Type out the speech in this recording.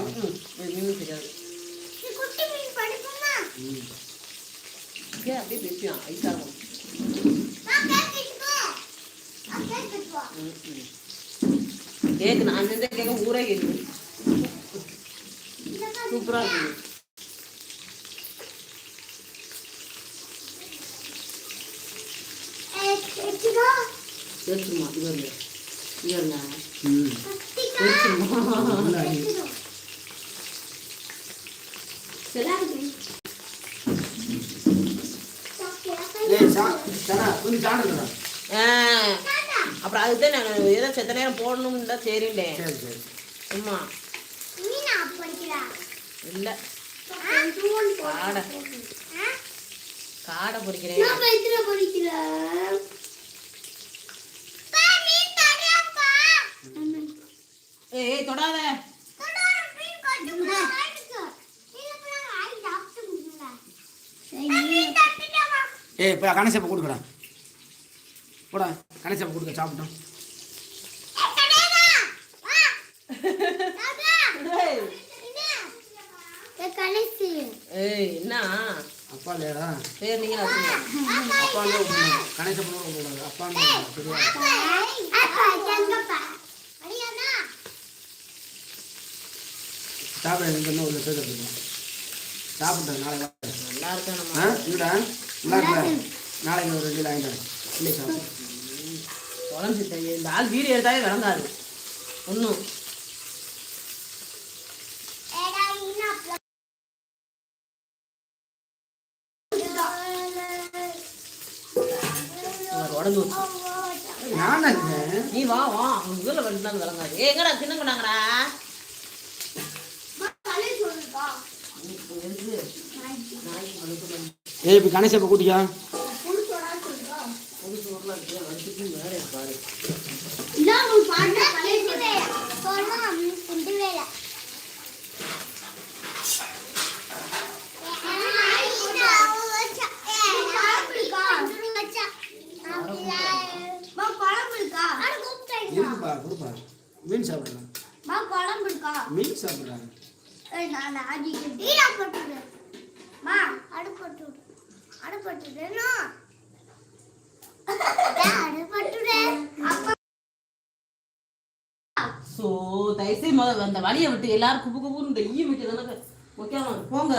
மீன் தெரியாது ஏன் அப்படியே பேசுவான் ஐசாகும் கேக்கு நான் செஞ்ச கேட்க ஊரே கேட்கு சூப்பராக இருக்குது எடுத்துருமா அப்புறம் அதுதான் நான் ஏதோ செத்த நேரம் போடணும்னு தான் சரிண்டேன் சரி சரி. அம்மா. இல்லை. காடை. காடை பொரிக்கிறேன் ஏய் ஏய், தொடாத. ஏய் இப்போ கணேசப்ப கொடுக்குறா போடா கணேசப்ப கொடுக்க சாப்பிட்டோம். ஏய், என்ன? அப்பா இல்லையாடா பேர் நீங்க அப்பா இல்லையா விடணும் கணேசப்ப கூடாது அப்பா சாப்பிட ஒரு சாப்பிட்டேன் நாளைக்கு. நல்லா இருக்கா நாளைக்கு ஒரு ரெண்டு வாங்கிட்டேன் இல்லை சாப்பிடு குழஞ்சிட்டேன் இந்த ஆள் வீடியோ எடுத்தாலே விளங்காது ஒன்றும் நீ வா வா. அவங்க இதில் வந்து விளங்காது ஏ எங்கடா சின்ன கொண்டாங்கடா இருக்கு ஏய் இப்போ கூட்டிக்கா? பாரு இருக்குப்பா கொடுப்பா. மீன் சாப்பிடலாம். மீன் சாப்பிட்றாங்க ஏய், நான் ஸோ தயசே முதல் அந்த வழியை விட்டு எல்லாரும் குப்பு குப்புன்னு ஈ வைக்கிறதுனால ஓகே போங்க.